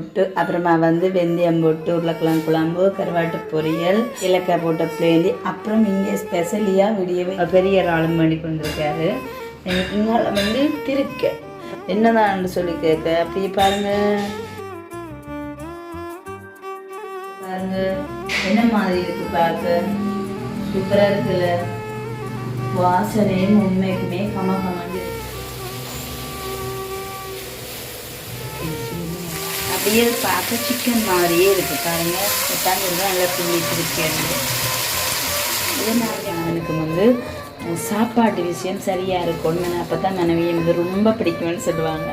போட்டு அப்புறமா வந்து வெந்தயம் போட்டு உருளைக்கிழங்கு குழம்பு கருவாட்டு பொரியல் இலக்காய் போட்ட பிளேண்டி அப்புறம் இங்கே ஸ்பெஷலியாக விடியவே பெரிய ஆளும் பண்ணி கொண்டிருக்காரு. இங்கால வந்து திருக்க. என்னதான் சொல்லி கேட்க அப்படி பாருங்க. பாருங்க என்ன மாதிரி இருக்கு பார்க்க சூப்பராக இருக்குல்ல? வாசனையும் உண்மைக்குமே கம கமந்து அப்படியே பார்க்க சிக்கன் மாதிரியே இருக்கு. பாருங்க. தண்ணி நல்லா பிள்ளைட்டு இருக்கிறது இதனால அவனுக்கு வந்து சாப்பாட்டு விஷயம் சரியா இருக்கும்னு அப்போ தான் மனைவி எனக்கு ரொம்ப பிடிக்கும்னு சொல்லுவாங்க.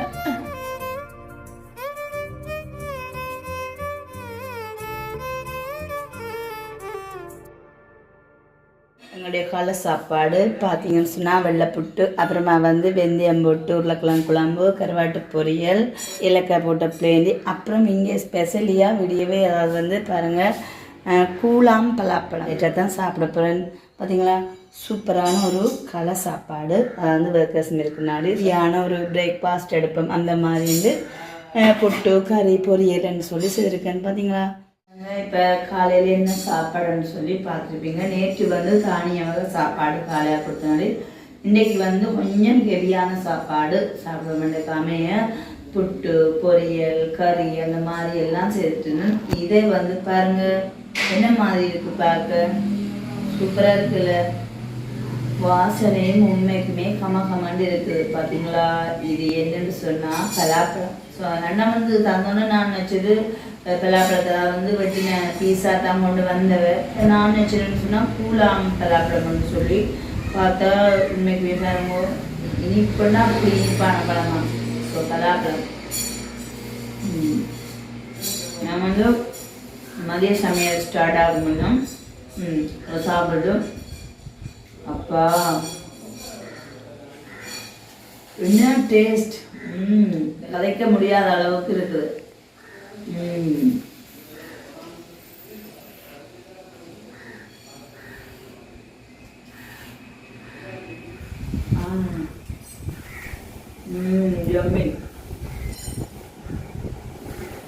கால சாப்பாடு பார்த்தீங்கன்னு சொன்னால் வெள்ளைப்புட்டு அப்புறமா வந்து வெந்தயம் போட்டு உருளைக்கிழங்கு குழம்பு கருவாட்டு பொரியல் இலக்காய் போட்ட பிளேண்டி அப்புறம் இங்கே ஸ்பெஷலியாக விடியவே அதாவது வந்து பாருங்கள் கூழாம் பலாப்பழம். இதை தான் சாப்பிட போகிறேன் பார்த்தீங்களா சூப்பரான ஒரு களை சாப்பாடு. அது வந்து ஒர்க்கர்ஸ் இருக்குனாடி சரியான ஒரு பிரேக்ஃபாஸ்ட் எடுப்போம். அந்த மாதிரி வந்து புட்டு கறி பொரியல்னு சொல்லி செய்திருக்கேன். பார்த்தீங்களா இப்போ காலையில் என்ன சாப்பாடுன்னு சொல்லி பார்த்துருப்பீங்க. நேற்று வந்து தானியமாக சாப்பாடு காலையாக கொடுத்தனாலே இன்னைக்கு வந்து கொஞ்சம் ஹெவியான சாப்பாடு சாப்பிட வேண்டியக்காமைய புட்டு பொரியல் கறி அந்த மாதிரி எல்லாம் சேர்த்துன்னு இதை வந்து பாருங்க. என்ன மாதிரி இருக்கு பார்க்க? சூப்பராக இருக்குல்ல? வாசனையும் உண்மைக்குமே கம கமண்டு இருக்குது. பார்த்தீங்களா இது என்னன்னு சொன்னால் பலாப்பழம் ஸோ அண்ணன் வந்து தந்தோன்னு நான் நினச்சது பலாப்பழத்தை வந்து வெட்டின பீஸா தான் கொண்டு வந்தவர் நான் நினச்சதுன்னு சொன்னால் கூலாம் பலாப்பழம்னு சொல்லி பார்த்தா உண்மைக்கு பாருங்க இனிப்புன்னா அப்படி இனிப்பான பழமா? ஸோ பலாப்பழம் ம். நான் வந்து மதிய சமையல் ஸ்டார்ட் ஆகும் முன்னும் ம் அதை அப்பா. என்ன டேஸ்ட் ம் கதைக்க முடியாத அளவுக்கு இருக்குது.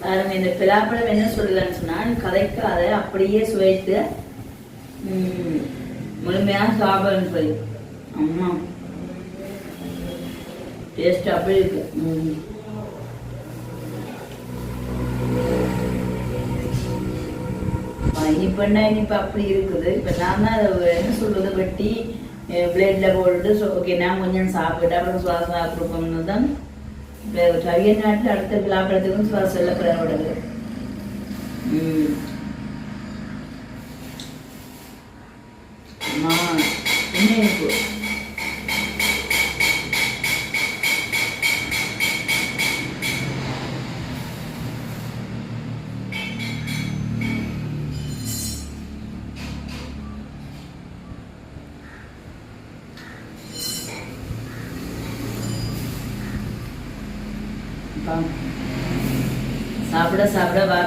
பாருங்க இந்த பிலாப்பழம் என்ன சொல்லலன்னு சொன்னா கதைக்காத அப்படியே சுவைத்து ம், முழுமையா சாப்பிடணும் சொல்லி அம்மா டேஸ்ட் அப்படி இருக்கு ம். ஆ, இனிப்புன்னா இனிப்பு அப்படி இருக்குது. இப்போ நான் தான் என்ன சொல்றது வெட்டி பிளேட்ல போட்டுட்டு ஓகே நான் கொஞ்சம் சாப்பிட்டு அப்புறம் சுவாசம் கொடுப்போம்னு தான். இப்போ ரவிய நாட்டில் அடுத்த பிலாப்பழத்துக்கும் சுவாசம் சொல்ல பிறகு ம். அம்மா என்ன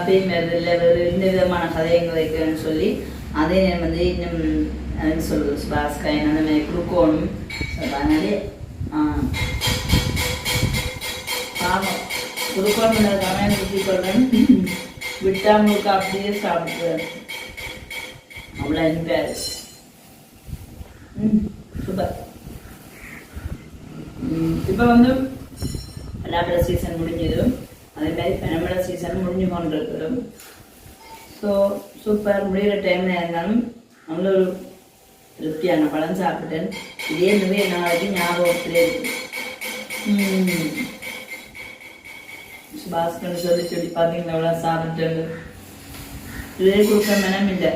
சாப்பிட இல்லை வேறு எந்த விதமான கதையங்க வைக்கணும்னு சொல்லி அதே நேரம் வந்து இன்னும் என்ன சொல்றது சுபாஸ்காயன் அந்த மாதிரி கொடுக்கணும் So, அதனாலே ஆ பாவம் கொடுக்கணும் கவனம் அப்படியே சாப்பிடுவேன் அவ்வளோ அனுப்பாரு ம் சூப்பர் இப்போ வந்து எல்லா சீசன் முடிஞ்சது அதே மாதிரி பனம்பழ சீசன் முடிஞ்சு கொண்டிருக்குது ஸோ சூப்பர் முடிகிற டைமில் இருந்தாலும் ஒரு திருப்தியான பழம் சாப்பிட்டேன். இதே நிறைய நாளைக்கு ஞாபகத்திலே இருக்கு. ம். சுபாஸ்கர் சொல்லி சொல்லி பார்த்தீங்களா எவ்வளோ சாப்பிட்டேன் இதே கொடுக்க மனம் இல்லை.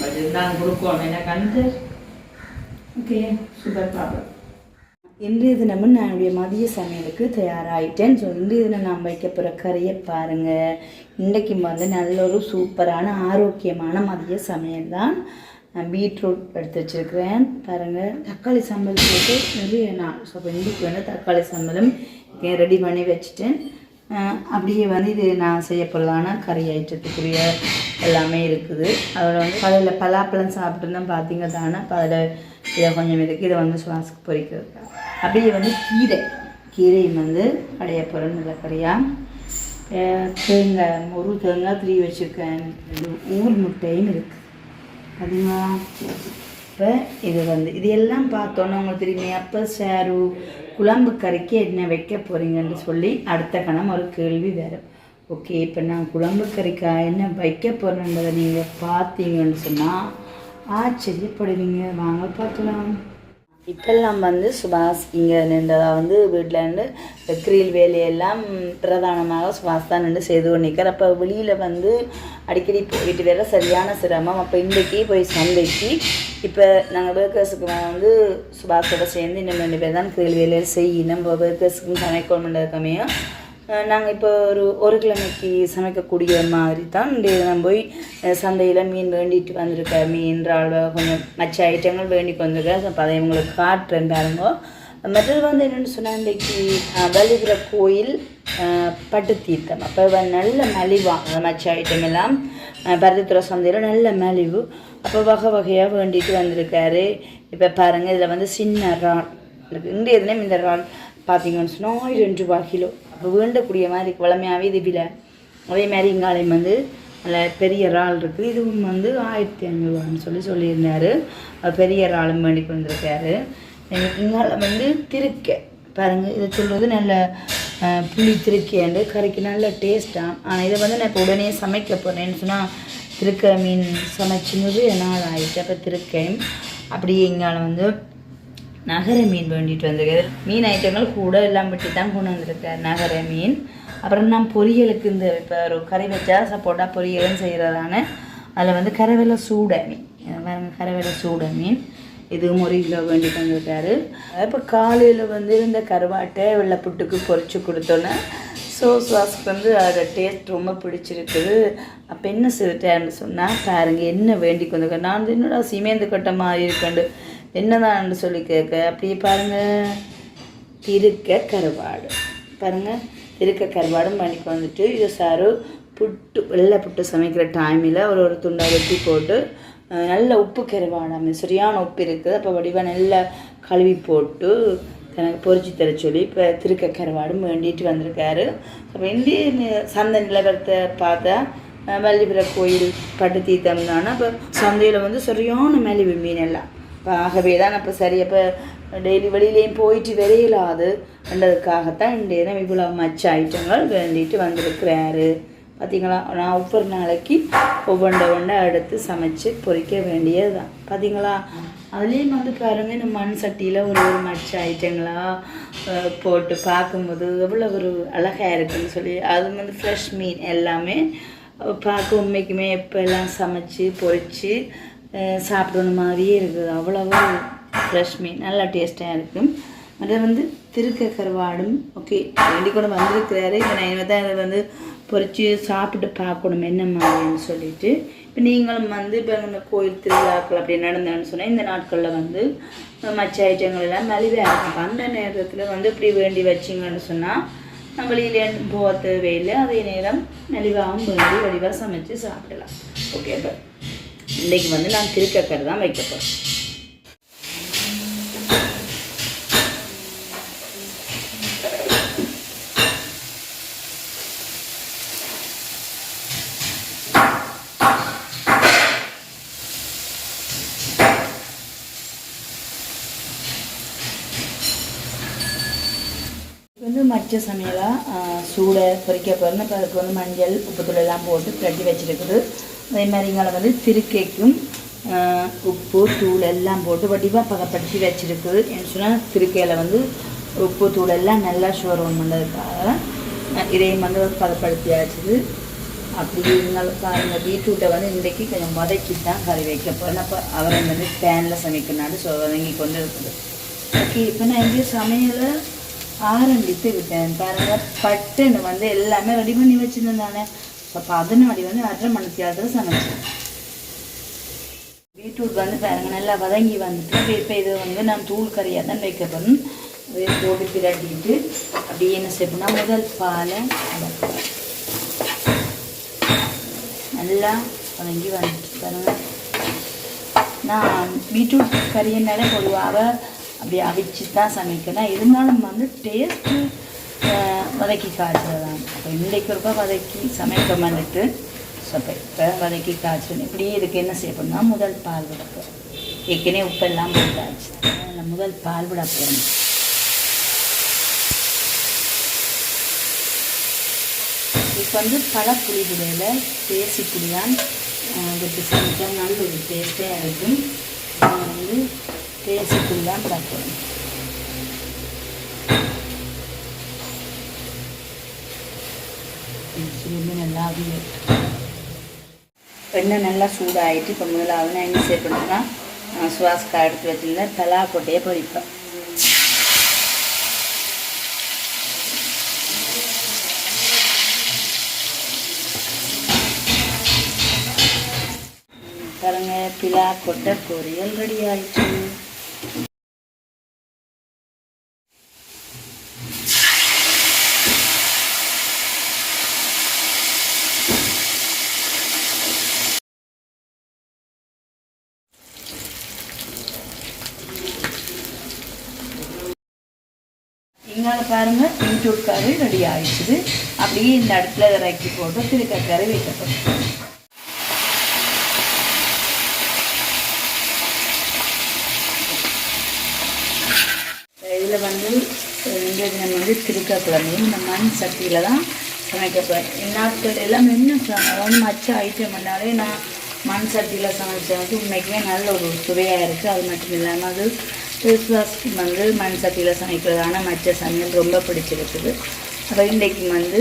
பட் இருந்தாலும் கொடுக்கணும் என்ன கண்டு ஓகே சூப்பர் ப்ராப்ளம் இன்றைய தினமும் நான் என்னுடைய மதிய சமையலுக்கு தயாராகிட்டேன் ஸோ இன்றைய தினம் நான் வைக்க போகிற கறியை பாருங்கள் இன்றைக்கு வந்து நல்ல ஒரு சூப்பரான ஆரோக்கியமான மதிய சமையல் தான் நான் பீட்ரூட் எடுத்து வச்சுருக்கிறேன். பாருங்கள் தக்காளி சம்பல் போட்டு நிறைய நான் ஸோ இப்போ இன்றைக்கு வந்து தக்காளி சம்பலும் ரெடி பண்ணி வச்சுட்டேன். அப்படியே வந்து இது நான் செய்ய போகிறதான கறி ஐட்டத்துக்குரிய எல்லாமே இருக்குது. அதோட வந்து காலையில் பலாப்பழம் சாப்பிட்டுருந்தேன் பார்த்தீங்க தானே இப்போ அதில் இதை கொஞ்சம் இருக்குது இதை வந்து சுவாசக்கு பொரிக்கிறது அப்படியே வந்து கீரை. கீரையும் வந்து கடையை போகிறேன் நல்ல கறியாக தேங்காய் ஒரு தேங்காய் திரி வச்சுருக்கேன். ஊர் முட்டையும் இருக்குது அதுங்களா இப்போ இது வந்து இது எல்லாம் பார்த்தோன்னே உங்களுக்கு தெரியுமே அப்போ சாரு குழம்பு கறிக்கு என்ன வைக்க போகிறீங்கன்னு சொல்லி அடுத்த கணம் ஒரு கேள்வி வேறு. ஓகே இப்போ நான் குழம்பு கறிக்கா என்ன வைக்க போகிறேன்றதை நீங்கள் பார்த்தீங்கன்னு சொன்னால் ஆச்சரியப்படுவீங்க. வாங்க பார்க்கலாம். இப்பெல்லாம் வந்து சுபாஷ் இங்கே நின்றதா வந்து வீட்டில் இருந்து கிரீல் வேலையெல்லாம் பிரதானமாக சுபாஷ் தான் நின்று செய்து கொண்டிருக்கார். அப்போ வெளியில் வந்து அடிக்கடி போயிட்டு வேற சரியான சிரமம். அப்போ இன்றைக்கி போய் சந்தைக்கு இப்போ நாங்கள் ஒர்க்கர்ஸுக்கு வந்து சுபாஷோட சேர்ந்து இன்னும் ரெண்டு பேர் தான் கிரீல் வேலையில் செய்யணும். இப்போ ஒர்க்கர்ஸுக்கும் சமைக்கணுன்றதுக்கமையும் நாங்கள் இப்போ ஒரு ஒரு கிழமைக்கு சமைக்கக்கூடிய மாதிரி தான் இந்த நான் போய் சந்தையில் மீன் வேண்டிட்டு வந்திருக்கேன் மீன் இறால் கொஞ்சம் மச்ச ஐட்டங்கள் வேண்டிட்டு வந்திருக்கேன் அப்போ அதை உங்களுக்கு காட்டுறேன் பாருங்க. மற்றது வந்து என்னென்னு சொன்னால் இன்றைக்கி வலிபுர கோயில் பட்டு தீர்த்தம். அப்போ நல்ல மலிவாக அந்த மச்ச ஐட்டம் எல்லாம் பருத்தித்துறை சந்தையில் நல்ல மலிவு. அப்போ வகை வகையாக வேண்டிட்டு வந்திருக்காரு. இப்போ பாருங்கள் இதில் வந்து சின்ன ரால் இருக்குது இன்றைய தினம் இந்த ரால் பார்த்தீங்கன்னு சொன்னால் ஆயிரம் ரூபாய் கிலோ. அப்போ வேண்டக்கூடிய மாதிரி வளமையாகவே இது விலை. அதே மாதிரி இங்காலையும் வந்து நல்ல பெரிய இறால் இருக்குது. இதுவும் வந்து ஆயிரத்தி ஐநூறுவான்னு சொல்லி சொல்லியிருந்தாரு. பெரிய இறாலும் வேண்டி வந்திருக்காரு இங்கால வந்து திருக்கை. பாருங்கள் இதை சொல்கிறது நல்ல புளி திருக்கையாண்டு கறிக்கு நல்ல டேஸ்ட்டாக ஆனால் இதை வந்து நான் இப்போ உடனே சமைக்க போகிறேன்னு சொன்னால் திருக்கை மீன் சமைச்சுங்கிறது நாள் ஆயிடுச்சு அப்போ திருக்கையும் அப்படியே இங்கால வந்து நகர மீன் வேண்டிட்டு வந்திருக்காரு மீன் ஐட்டங்கள் கூட எல்லாம் விட்டு தான் கொண்டு வந்திருக்கார். நகர மீன். அப்புறம் நான் பொரியலுக்கு இந்த இப்போ ஒரு கறி வச்சா சப்போட்டா பொரியலும் செய்கிறதான அதில் வந்து கரவேல சூட மீன். பாருங்க கரவேல சூட மீன். இதுவும் ஒரு கிலோ வேண்டிட்டு வந்திருக்காரு. இப்போ காலையில் வந்து இந்த கருவாட்டை வெள்ளை புட்டுக்கு கொடுத்தோன்னே சோஸ் வாஸ்க்கு வந்து அதோட டேஸ்ட் ரொம்ப பிடிச்சிருக்குது. அப்போ என்ன செய்துட்டேன்னு சொன்னால் பாருங்க என்ன வேண்டி வந்திருக்கேன் நான் வந்து என்னடா சிமேந்து கட்ட மாதிரி இருக்கண்டு. என்னதான்னு சொல்லி கேட்க அப்படியே பாருங்க. திருக்க கருவாடு பாருங்க திருக்க கருவாடும் பண்ணிக்கு வந்துட்டு இது சாரு புட்டு வெள்ளை புட்டு சமைக்கிற டைமில் ஒரு ஒரு துண்டை வெட்டி போட்டு நல்ல உப்பு கருவாடாம சரியான உப்பு இருக்குது. அப்போ வடிவாக நல்லா கழுவி போட்டு எனக்கு பொறிச்சு தர சொல்லி இப்போ திருக்க கருவாடும் வேண்டிட்டு வந்திருக்காரு. அப்போ வேண்டி சந்தை நிலவரத்தை பார்த்தா அஹ், வள்ளிபுர கோயில் பட்டு தீர்த்தம் தானே அப்போ சந்தையில் வந்து சரியான மலிவு மீன் எல்லாம். இப்போ ஆகவே தான் அப்போ சரி அப்போ டெய்லி வெளியிலேயும் போயிட்டு விரையிலாது என்றதுக்காகத்தான் இந்த தினம் இவ்வளோ மச்ச ஐட்டங்கள் வேண்டிட்டு வந்திருக்கிறாரு. பார்த்தீங்களா நான் ஒவ்வொரு நாளைக்கு ஒவ்வொன்றை ஒன்றை எடுத்து சமைச்சு பொரிக்க வேண்டியது தான் பார்த்தீங்களா அதுலேயும் வந்து பாருங்கள் இந்த மண் சட்டியில் ஒரு ஒரு மச்ச ஐட்டங்களாக போட்டு பார்க்கும்போது எவ்வளோ ஒரு அழகாக இருக்குன்னு சொல்லி அது வந்து ஃப்ரெஷ் மீன் எல்லாமே பார்க்க உண்மைக்குமே எப்போ எல்லாம் சமைச்சு பொறிச்சு சாப்பிடணும் மாதிரியே இருக்குது. அவ்வளவு ஃப்ரெஷ் மீன் நல்லா டேஸ்ட்டாக இருக்கும். அதை வந்து திருக்க கருவாடும் ஓகே வேண்டி கூட வந்திருக்கிறாரு. இப்போ நான் இனிமேல் தான் அதை வந்து பொரித்து சாப்பிட்டு பார்க்கணும் என்ன மாதிரின்னு சொல்லிட்டு. இப்போ நீங்களும் வந்து இப்போ இந்த கோயில் திருவிழாக்கள் அப்படி நடந்தான்னு சொன்னால் இந்த நாட்களில் வந்து மச்ச ஐட்டங்கள் எல்லாம் மலிவாக இருக்கும் அந்த நேரத்தில் வந்து இப்படி வேண்டி வச்சிங்கன்னு சொன்னால் நம்மளே போகிறது போக தேவையில்லை. அதே நேரம் மலிவாகவும் வேண்டி வடிவாக சமைச்சு சாப்பிடலாம். ஓகே இப்போ இன்றைக்கி வந்து நான் திருக்கக்கரை தான் வைக்க போகிறேன் வந்து மச்ச சமையலாக சூடை பொறிக்க போகிறேன்னு இப்போ அதுக்கு வந்து மஞ்சள் உப்புத்தூள் எல்லாம் போட்டு பிரட்டி வச்சுருக்குது. அதே மாதிரி இங்கே வந்து திருக்கைக்கும் உப்பு தூள் எல்லாம் போட்டு வடிவாக பதப்படுத்தி வச்சுருக்குது என்ன சொன்னால் திருக்கையில் வந்து உப்பு தூள் எல்லாம் நல்லா ஷோரம் பண்ணதுக்காக இதையும் வந்து பதப்படுத்தி ஆச்சுது அப்படி இருந்தாலும் பாருங்க பீட்ரூட்டை வந்து இன்றைக்கி கொஞ்சம் வதக்கி தான் கறி வைக்க போகிறேன் அப்போ அவரை வந்து பேனில் சமைக்கணும்னு ஸோ வதங்கி கொண்டு இருக்குது ஓகே இப்போ நான் இங்கே சமையலை ஆரம்பித்து விட்டேன். பாருங்கள் பட்டுன்னு வந்து எல்லாமே ரெடி பண்ணி வச்சுருந்தேன். தானே அப்போ அதனாடி வந்து அரை மணி நேரத்தில் சமைச்சேன் பீட்ரூட் வந்து பாருங்க நல்லா வதங்கி வந்துட்டு இப்போ இது வந்து நான் தூள் கறியாக தான் வைக்க போகிறேன் போட்டு பிரட்டிட்டு அப்படியே என்ன செய்யணும்னா முதல் பாலை நல்லா வதங்கி வந்துட்டு பாருங்க. நான் பீட்ரூட் கறியினாலே பொதுவாக அப்படி அவிச்சு தான் சமைக்கணும். இருந்தாலும் வந்து டேஸ்ட்டு வதக்கி காட்டுறது தான். இன்றைக்கு ஒருக்கா வதக்கி சமைக்க வந்துட்டு. சப்பை இப்போ வதக்கி காய்ச்சணும் இப்படியே இதுக்கு என்ன செய்ய முதல் பால் விட போகிறோம் ஏற்கனவே உப்பெல்லாம் போட்டாச்சு. அதில் முதல் பால் விட போகிறோம் இப்போ வந்து பழப்புளி புளியில் தேசி புளியான் இதுக்கு சமைச்சா நல்ல ஒரு டேஸ்ட்டாக இருக்கும். நான் வந்து தேசி புளியான் பார்க்குறேன் சுரும்பு நல்லா எண்ணெய் நல்லா சூடாகிட்டு இப்போ முதலாவது நான் என்ன சேர்க்கணும்னா சுவாஸ்கா எடுத்து வச்சுருந்தேன் தலா கொட்டையை பொரிப்பேன் பாருங்க பிலா கொட்டை பொரியல் ரெடி ஆயிடுச்சு இங்கால பாருங்க பீட்ரூட் கறி ரெடி ஆயிடுச்சுது. அப்படியே இந்த இடத்துல இறக்கி போட்டு திருக்க கறி வைக்கப்படும். இதில் வந்து ரெண்டு தினம் வந்து திருக்கக்கிழமையும் இந்த மண் சட்டியில் தான் சமைக்கப்படும் இந்நாட்கள் எல்லாம் இன்னும் ஒன்று மச்ச ஐட்டம் பண்ணாலே நான் மண் சட்டியில் சமைச்சது வந்து உண்மைக்குமே நல்ல ஒரு சுவையாக இருக்குது அது மட்டும் இல்லாமல் அது கிறிஸ்மஸ் வந்து மண் சட்டியில் சமைக்கிறதான மற்ற சமையல் ரொம்ப பிடிச்சிருக்குது. அப்போ இன்றைக்கு வந்து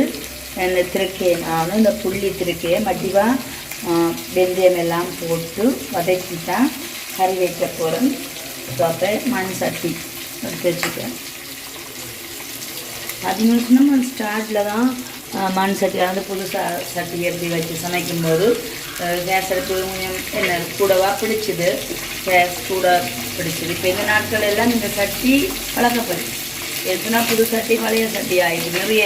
இந்த திருக்கையை நானும் இந்த புள்ளி திருக்கையை மட்டிவாக வெந்தயம் எல்லாம் போட்டு வதக்கி தான் கறி வைக்க போகிறேன் அப்போ மண் சட்டி எடுத்து வச்சுக்கேன் பார்த்தீங்கன்னா நம்ம ஸ்டார்டில் தான் மண் சட்டி வந்து புது ச சட்டி எப்படி வச்சு சமைக்கும்போது கேஸ் அடுப்பு கொஞ்சம் என்ன கூடவாக பிடிச்சிது. கேஸ் கூட பிடிச்சிது. இப்போ இந்த நாட்கள் எல்லாம் இந்த சட்டி பழக்கப்படுது எதுனா புது சட்டி பழைய சட்டி ஆயிடுச்சு. நிறைய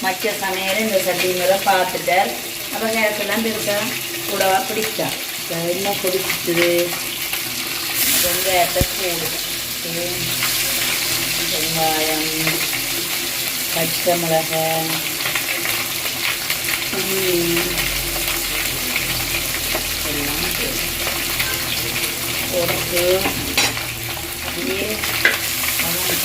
மற்ற சமையல் இந்த சட்டி மேலே பார்த்துட்டார் அப்போ கேஸ் எல்லாம் பெருசாக கூடவா பிடிச்சா? இப்போ என்ன பிடிச்சிது? வெங்காயத்தை வெங்காயம் பச்சை மிளகாய் எல்லாம் போட்டு அப்படியே வதங்க-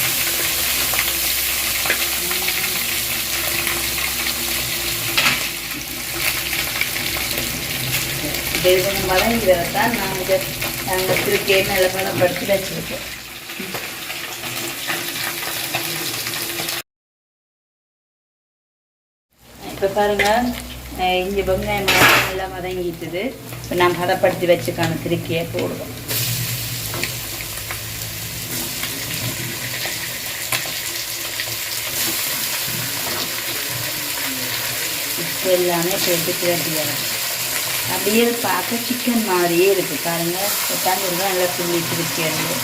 இது கொஞ்சம் வதங்கி நாங்கள் நாங்கள் திருக்கே மேலே பதப்படுத்தி வச்சுருக்கோம். இப்போ பாருங்க அஹ் வெங்காயம் எல்லாம் நல்லா வதங்கிட்டுது. இப்போ நான் பதப்படுத்தி வச்சுக்கான திருக்கியை போடுவோம். எல்லாமே போட்டு கிளப்பிடலாம் அப்படியே பார்க்க சிக்கன் மாதிரியே இருக்குது பாருங்க. கொட்டாந்து நல்லா துள்ளி திருக்கிறது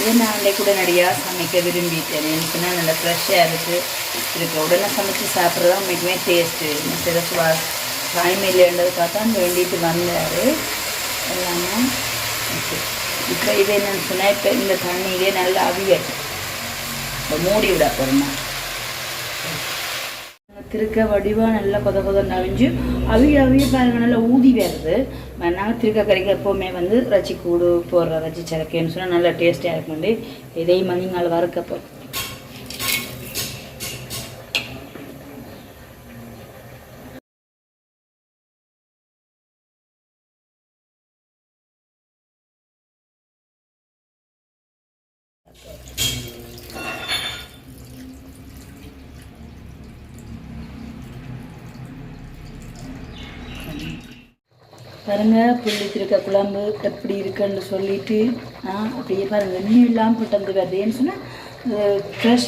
இது நான் அன்றைக்கு கூட நிறையா சமைக்க விரும்பிட்டேன். எனக்குன்னா நல்லா ஃப்ரெஷ்ஷாக இருக்குது இருக்கு உடனே சமைச்சு சாப்பிட்றது தான் டேஸ்ட்டு டேஸ்ட்டு சில சுவா டைம் இல்லைன்றது பார்த்தா அந்த வேண்டிட்டு வந்தார். எல்லாமே இப்போ இது என்னென்னு சொன்னால் இப்போ இந்த தண்ணியிலே நல்லா அவியட்டும். இப்போ மூடி விட போகிறோமா திருக்க வடிவாக நல்லா கொத கொத நவிஞ்சு அவிய அவிய பாருங்க நல்லா ஊதி வருது. நாங்கள் திருக்க கறிக்கு எப்போவுமே வந்து ரச்சி கூடு போடுற ரச்சி சரக்கேன்னு சொன்னால் நல்லா டேஸ்டியாக இருக்குண்டு இதையும் மதிங்கால் வறுக்கப்போ பாருங்கள் புள்ளி திருக்க குழம்பு எப்படி இருக்குன்னு சொல்லிட்டு ஆ அப்படியே பாருங்கள் எண்ணெய் இல்லாமல் போட்டு வருதுன்னு சொன்னால் ஃப்ரெஷ்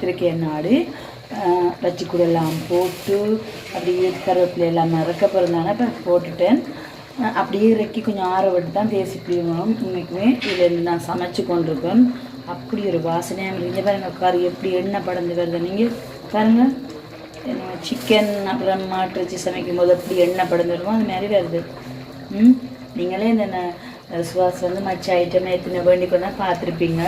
திருக்கிய நாடு. வச்சு கூட எல்லாம் போட்டு அப்படியே கருவேப்பிலை எல்லாம் மறக்க பிறந்தானே இப்போ போட்டுட்டேன். அப்படியே இறக்கி கொஞ்சம் ஆற விட்டு தான் தேசி பிடிக்கணும் இன்றைக்குமே இதில் நான் சமைச்சு கொண்டிருக்கேன். அப்படி ஒரு வாசனையாக இருக்கு. பாருங்கள் கறி எப்படி எண்ணெய் படந்து வருது. நீங்கள் பாருங்கள் சிக்கன் அப்புறம் மாட்டு வச்சு சமைக்கும் போது எப்படி எண்ணெய் படந்து வருமோ அது மாதிரி வருது. நீங்களே இந்த ந- சுவாஸ் வந்து மச்ச ஐட்டம் எத்தனை வேண்டி கொண்டா பார்த்துருப்பீங்க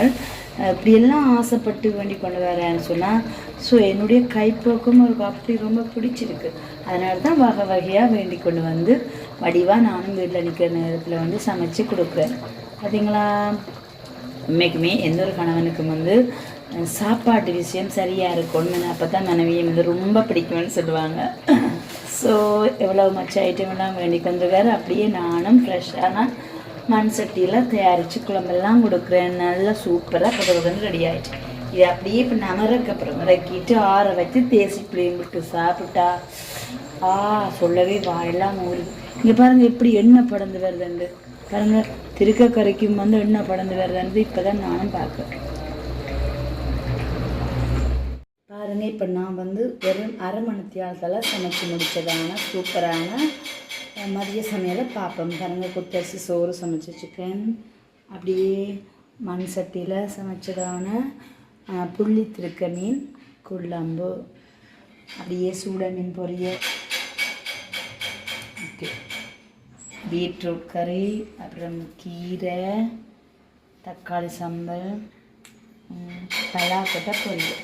இப்படியெல்லாம் ஆசைப்பட்டு வேண்டி கொண்டு வரேன்னு சொன்னால் ஸோ என்னுடைய கைப்போக்கம் ஒரு அப்படி ரொம்ப பிடிச்சிருக்கு அதனால தான் வகை வகையாக வேண்டி கொண்டு வந்து வடிவாக நானும் வீட்டில் நிற்கிற நேரத்தில் வந்து சமைச்சு கொடுக்குறேன் பார்த்தீங்களா உண்மைக்குமே எந்த ஒரு கணவனுக்கும் வந்து சாப்பாட்டு விஷயம் சரியாக இருக்கணும் அப்போ தான் மனைவியை வந்து ரொம்ப பிடிக்கும்னு சொல்லுவாங்க ஸோ எவ்வளோ மச்ச ஐட்டம் எல்லாம் வேண்டி வந்துருக்காரு அப்படியே நானும் ஃப்ரெஷ்ஷான மண் சட்டியில் தயாரித்து குழம்பெல்லாம் கொடுக்குறேன். நல்லா சூப்பராக பதவின்னு ரெடி ஆயிடுச்சு இது அப்படியே இப்போ நமரக்கு அப்புறம் இறக்கிட்டு ஆற வச்சு தேசி புளியும் விட்டு சாப்பிட்டா ஆ சொல்லவே வாயெல்லாம் ஊறுது இங்கே பாருங்கள் எப்படி எண்ணெய் படந்து வருதுண்டு பாருங்க திருக்க கரைக்கும் வந்து எண்ணெய் படந்து வருதுன்றது இப்போ தான் நானும் பார்க்குறேன். பாருங்க இப்போ நான் வந்து வெறும் அரை மணித்தியாலத்தில் சமைச்சு முடித்ததான சூப்பரான மதிய சமையலை பார்ப்போம். பாருங்க குத்தரிசி சோறு சமைச்சு சிக்கன் அப்படியே மண் சட்டியில் சமைச்சதான புள்ளி திருக்க மீன் குழம்பு. அப்படியே சூட மீன் பொரியல். ஓகே. பீட்ரூட் கறி அப்புறம் கீரை தக்காளி சம்பல் ம், பலாக்கொட்டை பொரியல்.